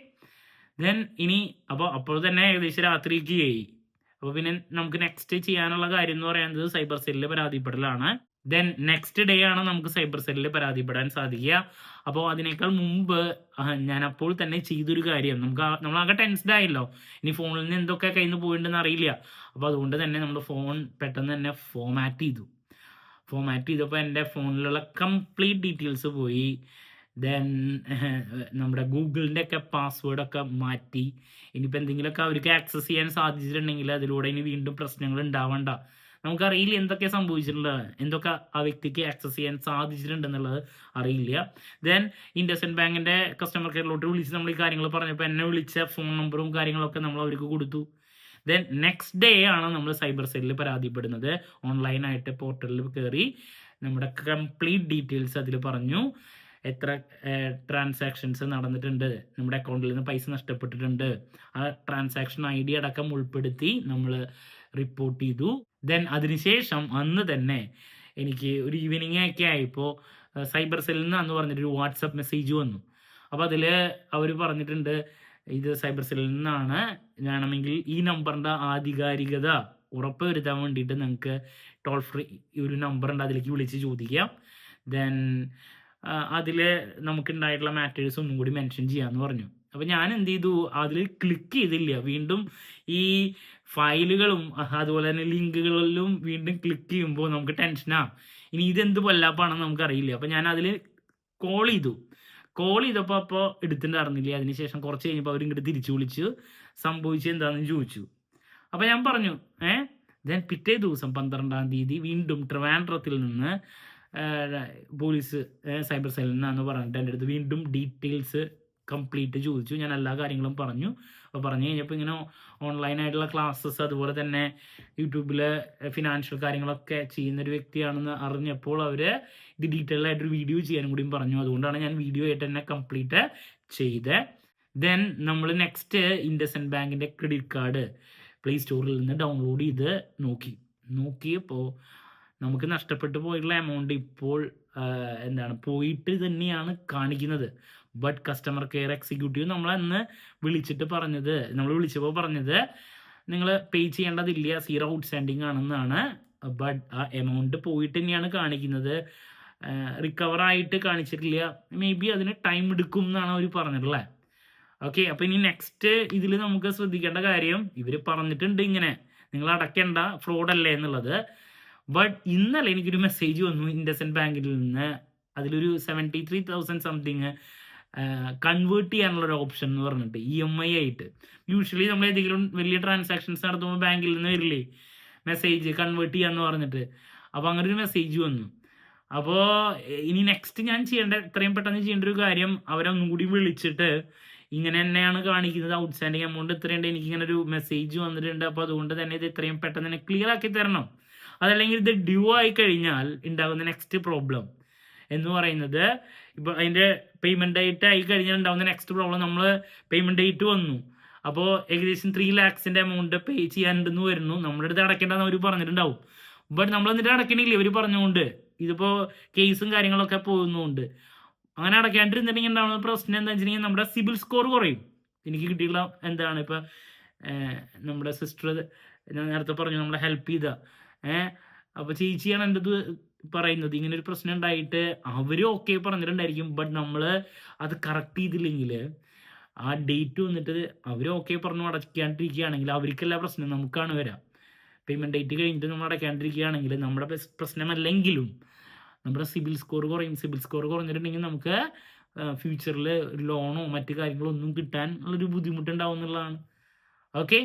ദെൻ ഇനി അപ്പോൾ അപ്പോൾ തന്നെ ഏകദേശം രാത്രിക്ക് ആയി. അപ്പോൾ പിന്നെ നമുക്ക് നെക്സ്റ്റ് ചെയ്യാനുള്ള കാര്യം എന്ന് പറയുന്നത് സൈബർ സെല്ലിൽ പരാതിപ്പെടലാണ്. ദെൻ നെക്സ്റ്റ് ഡേ ആണ് നമുക്ക് സൈബർ സെല്ലിൽ പരാതിപ്പെടാൻ സാധിക്കുക. അപ്പോൾ അതിനേക്കാൾ മുമ്പ് ഞാൻ അപ്പോൾ തന്നെ ചെയ്തൊരു കാര്യം. നമുക്ക് നമ്മൾ നമ്മളാകെ ടെൻസ്ഡ് ആയല്ലോ. ഇനി ഫോണിൽ നിന്ന് എന്തൊക്കെ കയ്യിൽ നിന്ന് പോയിട്ടുണ്ടെന്ന് അറിയില്ല. അപ്പോൾ അതുകൊണ്ട് തന്നെ നമ്മുടെ ഫോൺ പെട്ടെന്ന് തന്നെ ഫോമാറ്റ് ചെയ്തു. ഫോമാറ്റ് ചെയ്തപ്പോൾ എന്റെ ഫോണിലുള്ള കംപ്ലീറ്റ് ഡീറ്റെയിൽസ് പോയി. ദെൻ നമ്മുടെ ഗൂഗിളിന്റെ ഒക്കെ പാസ്വേഡൊക്കെ മാറ്റി. ഇനിയിപ്പോൾ എന്തെങ്കിലുമൊക്കെ അവർക്ക് ആക്സസ് ചെയ്യാൻ സാധിച്ചിട്ടുണ്ടെങ്കിൽ അതിലൂടെ ഇനി വീണ്ടും പ്രശ്നങ്ങൾ ഉണ്ടാവണ്ട. നമുക്കറിയില്ല എന്തൊക്കെ സംഭവിച്ചിട്ടുള്ളത് എന്തൊക്കെ ആ വ്യക്തിക്ക് ആക്സസ് ചെയ്യാൻ സാധിച്ചിട്ടുണ്ട് എന്നുള്ളത് അറിയില്ല ദെൻ ഇൻഡസ്ഇൻഡ് ബാങ്കിന്റെ കസ്റ്റമർ കെയറിലോട്ട് വിളിച്ച് നമ്മൾ ഈ കാര്യങ്ങൾ പറഞ്ഞപ്പോൾ എന്നെ വിളിച്ച ഫോൺ നമ്പറും കാര്യങ്ങളൊക്കെ നമ്മൾ അവർക്ക് കൊടുത്തു. ദെൻ നെക്സ്റ്റ് ഡേ ആണ് നമ്മൾ സൈബർ സെല്ലിൽ പരാതിപ്പെടുന്നത്. ഓൺലൈനായിട്ട് പോർട്ടലിൽ കയറി നമ്മുടെ കംപ്ലീറ്റ് ഡീറ്റെയിൽസ് അതിൽ പറഞ്ഞു. എത്ര ട്രാൻസാക്ഷൻസ് നടന്നിട്ടുണ്ട് നമ്മുടെ അക്കൗണ്ടിൽ നിന്ന് പൈസ നഷ്ടപ്പെട്ടിട്ടുണ്ട്. ആ ട്രാൻസാക്ഷൻ ഐ ഡി അടക്കം ഉൾപ്പെടുത്തി നമ്മൾ റിപ്പോർട്ട് ചെയ്തു. ദെൻ അതിനുശേഷം അന്ന് തന്നെ എനിക്ക് ഒരു ഈവനിങ് ഒക്കെ ആയിപ്പോൾ സൈബർ സെല്ലിൽ നിന്ന് അന്ന് പറഞ്ഞിട്ട് ഒരു വാട്സപ്പ് മെസ്സേജ് വന്നു. അപ്പോൾ അതിൽ അവർ പറഞ്ഞിട്ടുണ്ട് ഇത് സൈബർ സെല്ലിൽ നിന്നാണ് വേണമെങ്കിൽ ഈ നമ്പറിന്റെ ആധികാരികത ഉറപ്പ് വരുത്താൻ വേണ്ടിയിട്ട് നിങ്ങൾക്ക് ടോൾ ഫ്രീ ഒരു നമ്പർ ഉണ്ട് അതിലേക്ക് വിളിച്ച് ചോദിക്കാം. ദെൻ അതിൽ നമുക്കുണ്ടായിട്ടുള്ള മാറ്റേഴ്സ് ഒന്നും കൂടി മെൻഷൻ ചെയ്യാമെന്ന് പറഞ്ഞു. അപ്പോൾ ഞാൻ എന്ത് ചെയ്തു? അതിൽ ക്ലിക്ക് ചെയ്തില്ല. വീണ്ടും ഈ ഫയലുകളും അതുപോലെ തന്നെ ലിങ്കുകളിലും വീണ്ടും ക്ലിക്ക് ചെയ്യുമ്പോൾ നമുക്ക് ടെൻഷനാ ഇനി ഇതെന്ത് പൊല്ലാപ്പാണെന്ന് നമുക്കറിയില്ല. അപ്പോൾ ഞാൻ അതിൽ കോൾ ചെയ്തു. കോൾ ചെയ്തപ്പോൾ അപ്പോൾ എടുത്തിട്ടുണ്ടായിരുന്നില്ല അതിനുശേഷം കുറച്ച് കഴിഞ്ഞപ്പോൾ അവരിങ്ങോട്ട് തിരിച്ചു വിളിച്ച്. സംഭവിച്ചത് എന്താണെന്ന് ചോദിച്ചു. അപ്പോൾ ഞാൻ പറഞ്ഞു ഏ? ദെൻ പിറ്റേ ദിവസം പന്ത്രണ്ടാം തീയതി വീണ്ടും ട്രിവാൻഡ്രത്തിൽ നിന്ന് പോലീസ് സൈബർ സെല്ലിൽ നിന്നാന്ന് പറഞ്ഞിട്ട് എന്റെ അടുത്ത് വീണ്ടും ഡീറ്റെയിൽസ് കംപ്ലീറ്റ് ചോദിച്ചു. ഞാൻ എല്ലാ കാര്യങ്ങളും പറഞ്ഞു. അപ്പോൾ പറഞ്ഞു കഴിഞ്ഞപ്പോൾ ഇങ്ങനെ ഓൺലൈനായിട്ടുള്ള ക്ലാസ്സസ് അതുപോലെ തന്നെ യൂട്യൂബിലെ ഫിനാൻഷ്യൽ കാര്യങ്ങളൊക്കെ ചെയ്യുന്ന ഒരു വ്യക്തിയാണെന്ന് അറിഞ്ഞപ്പോൾ അവർ ഇത് ഡീറ്റെയിൽ ആയിട്ടൊരു വീഡിയോ ചെയ്യാനും കൂടിയും പറഞ്ഞു. അതുകൊണ്ടാണ് ഞാൻ വീഡിയോ ആയിട്ട് തന്നെ കംപ്ലീറ്റ് ചെയ്ത്. ദെൻ നമ്മൾ നെക്സ്റ്റ് ഇൻഡസൻ ബാങ്കിന്റെ ക്രെഡിറ്റ് കാർഡ് പ്ലേ സ്റ്റോറിൽ നിന്ന് ഡൗൺലോഡ് ചെയ്ത് നോക്കി. നോക്കിയപ്പോൾ നമുക്ക് നഷ്ടപ്പെട്ടു പോയിട്ടുള്ള എമൗണ്ട് ഇപ്പോൾ എന്താണ്? പോയിട്ട് തന്നെയാണ് കാണിക്കുന്നത്. ബട്ട് കസ്റ്റമർ കെയർ എക്സിക്യൂട്ടീവ് നമ്മളന്ന് വിളിച്ചിട്ട് പറഞ്ഞത് നമ്മൾ വിളിച്ചപ്പോൾ പറഞ്ഞത് നിങ്ങൾ പേ ചെയ്യേണ്ടതില്ല സീറോ ഔട്ട്സ്റ്റാൻഡിങ് ആണെന്നാണ്. ബട്ട് ആ എമൗണ്ട് പോയിട്ട് തന്നെയാണ് കാണിക്കുന്നത്. റിക്കവർ ആയിട്ട് കാണിച്ചിട്ടില്ല. മേ ബി അതിന് ടൈം എടുക്കും എന്നാണ് അവർ പറഞ്ഞിട്ടുള്ളത് ഓക്കെ അപ്പോൾ ഇനി നെക്സ്റ്റ് ഇതിൽ നമുക്ക് ശ്രദ്ധിക്കേണ്ട കാര്യം ഇവർ പറഞ്ഞിട്ടുണ്ട് ഇങ്ങനെ. നിങ്ങൾ അടയ്ക്കേണ്ട ഫ്രോഡ് അല്ലേ എന്നുള്ളത്. ബട്ട് ഇന്നലെ എനിക്കൊരു മെസ്സേജ് വന്നു ഇൻഡസൻ ബാങ്കിൽ നിന്ന്. അതിലൊരു seventy three thousand something convert ചെയ്യാനുള്ള ഒരു ഓപ്ഷൻ എന്ന് പറഞ്ഞിട്ട് ഇ എം ഐ ആയിട്ട്. യൂഷ്വലി നമ്മൾ ഏതെങ്കിലും വലിയ ട്രാൻസാക്ഷൻസ് നടത്തുമ്പോൾ ബാങ്കിൽ നിന്ന് വരില്ലേ? മെസ്സേജ് കൺവേർട്ട് ചെയ്യാന്ന് പറഞ്ഞിട്ട്. അപ്പോൾ അങ്ങനെ ഒരു മെസ്സേജ് വന്നു. അപ്പോൾ ഇനി നെക്സ്റ്റ് ഞാൻ ചെയ്യേണ്ട എത്രയും പെട്ടെന്ന് ചെയ്യേണ്ട ഒരു കാര്യം അവരൊന്നും കൂടി വിളിച്ചിട്ട് ഇങ്ങനെ തന്നെയാണ് കാണിക്കുന്നത്. ഔട്ട്സ്റ്റാൻഡിങ് എമൗണ്ട് ഇത്രയുണ്ട് എനിക്ക് ഇങ്ങനെ ഒരു മെസ്സേജ് വന്നിട്ടുണ്ട്. അപ്പോൾ അതുകൊണ്ട് തന്നെ ഇത് എത്രയും പെട്ടെന്ന് തന്നെ ക്ലിയർ ആക്കി തരണം. അതല്ലെങ്കിൽ ഇത് ഡ്യൂ ആയി കഴിഞ്ഞാൽ ഉണ്ടാകുന്ന നെക്സ്റ്റ് പ്രോബ്ലം എന്ന് പറയുന്നത് ഇപ്പോൾ അതിന്റെ പേയ്മെന്റ് ഡേറ്റ് ആയി കഴിഞ്ഞാൽ ഉണ്ടാകുന്ന നെക്സ്റ്റ് പ്രോബ്ലം നമ്മൾ പേയ്മെന്റ് ഡേറ്റ് വന്നു. അപ്പോൾ ഏകദേശം ത്രീ ലാക്സിന്റെ എമൗണ്ട് പേ ചെയ്യാനുണ്ടെന്ന് വരുന്നു. നമ്മുടെ അടുത്ത് അടയ്ക്കേണ്ടതെന്ന് അവർ പറഞ്ഞിട്ടുണ്ടാവും. ബട്ട് നമ്മൾ എന്നിട്ട് അടയ്ക്കണില്ലേ ഇവർ പറഞ്ഞുകൊണ്ട്. ഇതിപ്പോൾ കേസും കാര്യങ്ങളൊക്കെ പോകുന്നുണ്ട്. അങ്ങനെ അടയ്ക്കാണ്ടിരുന്നിട്ടുണ്ടെങ്കിൽ ഉണ്ടാവുന്ന പ്രശ്നം? എന്താ വെച്ചിട്ടുണ്ടെങ്കിൽ നമ്മുടെ സിബിൽ സ്കോർ കുറയും. എനിക്ക് കിട്ടിയുള്ള എന്താണ് ഇപ്പം നമ്മുടെ സിസ്റ്റർ ഞാൻ നേരത്തെ പറഞ്ഞു നമ്മളെ ഹെൽപ്പ് ചെയ്ത. ഏഹ് അപ്പോൾ ചേച്ചിയാണ് എന്റെ പറയുന്നത്. ഇങ്ങനെ ഒരു പ്രശ്നം ഉണ്ടായിട്ട് അവർ ഓക്കെ പറഞ്ഞിട്ടുണ്ടായിരിക്കും. ബട്ട് നമ്മൾ അത് കറക്റ്റ് ചെയ്തില്ലെങ്കിൽ ആ ഡേറ്റ് വന്നിട്ട് അവർ ഓക്കെ പറഞ്ഞു അടയ്ക്കാണ്ടിരിക്കുകയാണെങ്കിൽ അവർക്കല്ല പ്രശ്നം നമുക്കാണ് വരാം. പേയ്മെന്റ് ഡേറ്റ് കഴിഞ്ഞിട്ട് നമ്മൾ അടയ്ക്കാണ്ടിരിക്കുകയാണെങ്കിൽ നമ്മുടെ പ്രശ്നമല്ലെങ്കിലും നമ്മുടെ സിബിൽ സ്കോർ കുറയും. സിബിൽ സ്കോർ കുറഞ്ഞിട്ടുണ്ടെങ്കിൽ നമുക്ക് ഫ്യൂച്ചറിൽ ലോണോ മറ്റു കാര്യങ്ങളോ ഒന്നും കിട്ടാൻ ഉള്ളൊരു ബുദ്ധിമുട്ടുണ്ടാവും എന്നുള്ളതാണ്. ഓക്കെ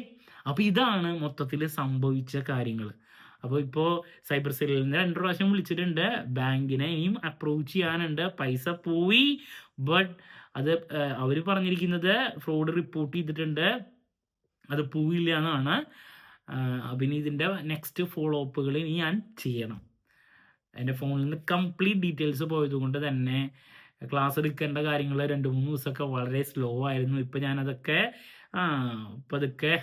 അപ്പോൾ ഇതാണ് മൊത്തത്തിൽ സംഭവിച്ച കാര്യങ്ങൾ അപ്പോൾ ഇപ്പോൾ സൈബർ സെല്ലിൽ നിന്ന് രണ്ട് പ്രാവശ്യം വിളിച്ചിട്ടുണ്ട്. ബാങ്കിനെ ഇനിയും അപ്രോച്ച് ചെയ്യാനുണ്ട്. പൈസ പോയി. ബട്ട് അത് അവർ പറഞ്ഞിരിക്കുന്നത് ഫ്രോഡ് റിപ്പോർട്ട് ചെയ്തിട്ടുണ്ട്. അത് പോയില്ല എന്നാണ്. പിന്നെ നെക്സ്റ്റ് ഫോളോ അപ്പുകൾ ഇനി ഞാൻ ചെയ്യണം. എന്റെ ഫോണിൽ നിന്ന് കംപ്ലീറ്റ് ഡീറ്റെയിൽസ് പോയതുകൊണ്ട് തന്നെ ക്ലാസ് എടുക്കേണ്ട കാര്യങ്ങൾ രണ്ട് മൂന്ന് ദിവസമൊക്കെ വളരെ സ്ലോ ആയിരുന്നു. ഇപ്പം ഞാനതൊക്കെ പതുക്കെ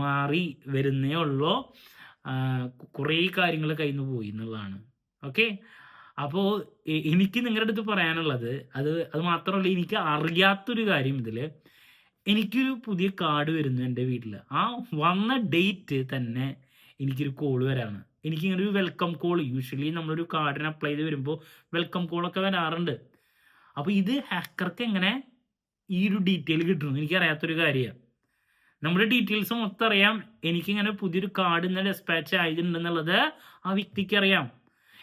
മാറി വരുന്നേ ഉള്ളൂ. കുറേ കാര്യങ്ങൾ കയ്യിൽ നിന്ന് പോയി എന്നുള്ളതാണ്. ഓക്കെ? അപ്പോൾ എനിക്ക് നിങ്ങളുടെ അടുത്ത് പറയാനുള്ളത് അത് അത് മാത്രമല്ല എനിക്ക് അറിയാത്തൊരു കാര്യം ഇതിൽ എനിക്കൊരു പുതിയ കാർഡ് വരുന്നു എന്റെ വീട്ടിൽ ആ വന്ന ഡേറ്റ് തന്നെ എനിക്കൊരു കോൾ വരാണ്. എനിക്കിങ്ങനെ ഒരു വെൽക്കം കോൾ യൂഷ്വലി നമ്മളൊരു കാർഡിന് അപ്ലൈ ചെയ്ത് വരുമ്പോൾ വെൽക്കം കോളൊക്കെ വരാറുണ്ട്. അപ്പോൾ ഇത് ഹാക്കർക്ക് എങ്ങനെ ഈ ഒരു ഡീറ്റെയിൽ കിട്ടുന്നു എനിക്കറിയാത്തൊരു കാര്യമാണ് നമ്മുടെ ഡീറ്റെയിൽസ് മൊത്തം അറിയാം. എനിക്കിങ്ങനെ പുതിയൊരു കാർഡ് ഇന്ന് ഡെസ്പാച്ച് ആയിട്ടുണ്ടെന്നുള്ളത് ആ വ്യക്തിക്ക് അറിയാം.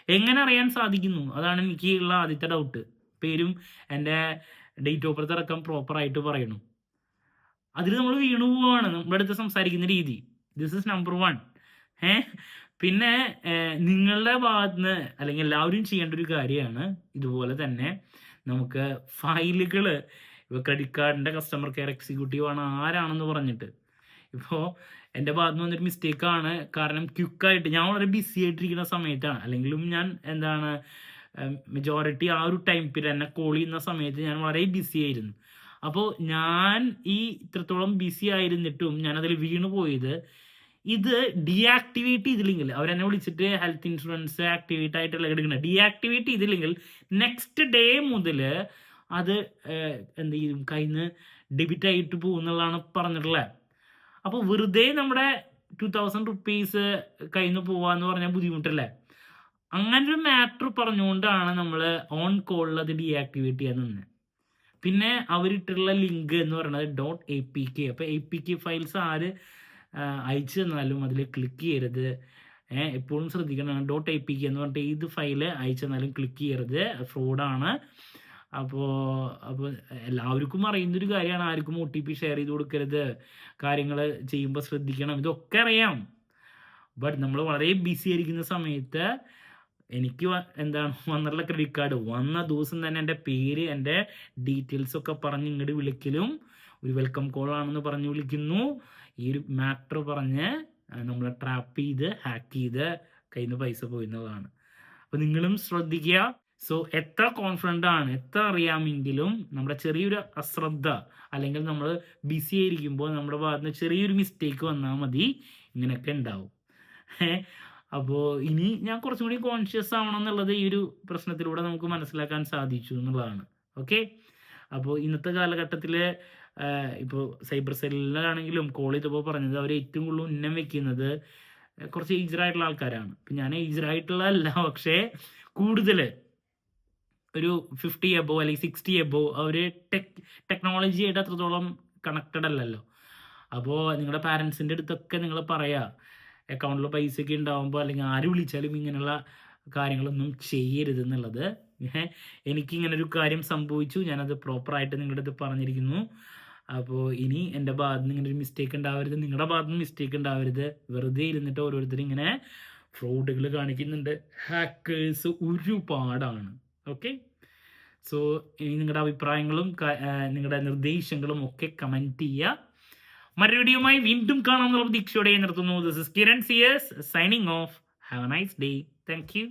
എങ്ങനെ അറിയാൻ സാധിക്കുന്നു? അതാണ് എനിക്ക് ഉള്ള ആദ്യത്തെ ഡൗട്ട് പേരും എന്റെ ഡേറ്റ് ഓഫ് ബർത്ത് അടക്കം പ്രോപ്പറായിട്ട് പറയണു. അതിൽ നമ്മൾ വീണു പോവാണ്. നമ്മുടെ അടുത്ത് സംസാരിക്കുന്ന രീതി. ദിസ് ഇസ് നമ്പർ വൺ ഏ? പിന്നെ നിങ്ങളുടെ ഭാഗത്ത് നിന്ന് അല്ലെങ്കിൽ എല്ലാവരും ചെയ്യേണ്ട ഒരു കാര്യമാണ് ഇതുപോലെ തന്നെ നമുക്ക് ഫയലുകൾ ഇപ്പോൾ ക്രെഡിറ്റ് കാർഡിന്റെ കസ്റ്റമർ കെയർ എക്സിക്യൂട്ടീവ് ആണ് ആരാണെന്ന് പറഞ്ഞിട്ട്. ഇപ്പോൾ എന്റെ ഭാഗത്ത് നിന്ന് വന്നൊരു മിസ്റ്റേക്കാണ് കാരണം ക്വിക്കായിട്ട് ഞാൻ വളരെ ബിസി ആയിട്ടിരിക്കുന്ന സമയത്താണ്. അല്ലെങ്കിലും ഞാൻ എന്താണ് മെജോറിറ്റി ആ ഒരു ടൈം പീരീഡ് എന്നെ കോൾ ചെയ്യുന്ന സമയത്ത് ഞാൻ വളരെ ബിസി ആയിരുന്നു. അപ്പോൾ ഞാൻ ഈ ഇത്രത്തോളം ബിസി ആയിരുന്നിട്ടും ഞാനതിൽ വീണു പോയത് ഇത് ഡീആക്ടിവേറ്റ് ചെയ്തില്ലെങ്കിൽ അവരെന്നെ വിളിച്ചിട്ട് ഹെൽത്ത് ഇൻഷുറൻസ് ആക്ടിവേറ്റ് ആയിട്ടുള്ള എടുക്കുന്നത് ഡീആക്ടിവേറ്റ് ചെയ്തില്ലെങ്കിൽ നെക്സ്റ്റ് ഡേ മുതൽ അത് എന്ത് ചെയ്യും? കയ്യിൽ നിന്ന് ഡെബിറ്റ് ആയിട്ട് പോകുന്നുള്ളതാണ് പറഞ്ഞിട്ടുള്ളത്. അപ്പോൾ വെറുതെ നമ്മുടെ ടു തൗസൻഡ് റുപ്പീസ് കയ്യിൽ നിന്ന് പോവാന്ന് പറഞ്ഞാൽ ബുദ്ധിമുട്ടല്ലേ? അങ്ങനെ ഒരു മാറ്റർ പറഞ്ഞുകൊണ്ടാണ് നമ്മൾ ഓൺ കോളിൽ അത് ഡീആക്ടിവേറ്റ് ചെയ്യാൻ നിന്നത് പിന്നെ അവരിട്ടുള്ള ലിങ്ക് എന്ന് പറയുന്നത് ഡോട്ട് എ പി കെ അപ്പോൾ എ പി കെ ഫയൽസ് ആര് അയച്ചു തന്നാലും അതിൽ ക്ലിക്ക് ചെയ്യരുത്. എപ്പോഴും ശ്രദ്ധിക്കണം. ഡോട്ട് എ പി കെ എന്ന് പറഞ്ഞിട്ട് ഏത് ഫയൽ അയച്ചു തന്നാലും ക്ലിക്ക് ചെയ്യരുത്. ഫ്രോഡാണ് അപ്പോൾ അപ്പോൾ എല്ലാവർക്കും അറിയുന്നൊരു കാര്യമാണ് ആർക്കും ഒ ടി പി ഷെയർ ചെയ്ത് കൊടുക്കരുത്. കാര്യങ്ങൾ ചെയ്യുമ്പോൾ ശ്രദ്ധിക്കണം. ഇതൊക്കെ അറിയാം. ബട്ട് നമ്മൾ വളരെ ബിസി ആയിരിക്കുന്ന സമയത്ത് എനിക്ക് എന്താണ് വന്നിട്ടുള്ള ക്രെഡിറ്റ് കാർഡ് വന്ന ദിവസം തന്നെ എന്റെ പേര് എന്റെ ഡീറ്റെയിൽസ് ഒക്കെ പറഞ്ഞ് ഇങ്ങോട്ട് വിളിക്കലും. ഒരു വെൽക്കം കോൾ ആണെന്ന് പറഞ്ഞ് വിളിക്കുന്നു. ഈ ഒരു മാറ്റർ പറഞ്ഞ് നമ്മളെ ട്രാപ്പ് ചെയ്ത് ഹാക്ക് ചെയ്ത് കയ്യിൽ നിന്ന് പൈസ പോയിരുന്നതാണ് അപ്പോൾ നിങ്ങളും ശ്രദ്ധിക്കുക. സോ എത്ര കോൺഫിഡന്റ് ആണ് എത്ര അറിയാമെങ്കിലും നമ്മുടെ ചെറിയൊരു അശ്രദ്ധ അല്ലെങ്കിൽ നമ്മൾ ബിസി ആയിരിക്കുമ്പോൾ നമ്മുടെ ഭാഗത്ത് നിന്ന് ചെറിയൊരു മിസ്റ്റേക്ക് വന്നാൽ മതി ഇങ്ങനെയൊക്കെ ഉണ്ടാവും. അപ്പോൾ ഇനി ഞാൻ കുറച്ചും കൂടി കോൺഷ്യസ് ആവണം എന്നുള്ളത് ഈ ഒരു പ്രശ്നത്തിലൂടെ നമുക്ക് മനസ്സിലാക്കാൻ സാധിച്ചു എന്നുള്ളതാണ്. ഓക്കെ അപ്പോൾ ഇന്നത്തെ കാലഘട്ടത്തിൽ ഇപ്പോൾ സൈബർ സെല്ലിലാണെങ്കിലും കോൾ ചെയ്തപ്പോൾ പറഞ്ഞത് അവർ ഏറ്റവും കൂടുതൽ ഉന്നം വെക്കുന്നത് കുറച്ച് ഏജ്ഡ് ആൾക്കാരാണ്. ഇപ്പം ഞാൻ ഏജ്ഡ് അല്ല പക്ഷേ കൂടുതൽ ഒരു ഫിഫ്റ്റി എബോ അല്ലെങ്കിൽ സിക്സ്റ്റി എബോ അവർ ടെക് ടെക്നോളജിയായിട്ട് അത്രത്തോളം കണക്റ്റഡ് അല്ലല്ലോ. അപ്പോൾ നിങ്ങളുടെ പാരൻസിന്റെ അടുത്തൊക്കെ നിങ്ങൾ പറയുക അക്കൗണ്ടിൽ പൈസയൊക്കെ ഉണ്ടാകുമ്പോൾ അല്ലെങ്കിൽ ആര് വിളിച്ചാലും ഇങ്ങനെയുള്ള കാര്യങ്ങളൊന്നും ചെയ്യരുത് എന്നുള്ളത്. എനിക്ക് എനിക്കിങ്ങനെ ഒരു കാര്യം സംഭവിച്ചു ഞാനത് പ്രോപ്പറായിട്ട് നിങ്ങളുടെ അടുത്ത് പറഞ്ഞിരിക്കുന്നു. അപ്പോൾ ഇനി എന്റെ ഭാഗത്ത് നിന്ന് ഇങ്ങനെ ഒരു മിസ്റ്റേക്ക് ഉണ്ടാവരുത് നിങ്ങളുടെ ഭാഗത്ത് നിന്ന് മിസ്റ്റേക്ക് ഉണ്ടാവരുത് വെറുതെ ഇരുന്നിട്ട് ഓരോരുത്തരും ഇങ്ങനെ ഫ്രോഡുകൾ കാണിക്കുന്നുണ്ട്. ഹാക്കേഴ്സ് ഒരുപാടാണ്. ഓക്കെ സോ നിങ്ങളുടെ അഭിപ്രായങ്ങളും നിങ്ങളുടെ നിർദ്ദേശങ്ങളും ഒക്കെ കമന്റ് ചെയ്യുക. മറ്റൊരു വീഡിയോയുമായി വീണ്ടും കാണാമെന്നുള്ള പ്രതീക്ഷയോടെ നിർത്തുന്നു. This is Kiran Sears signing off have a nice day thank you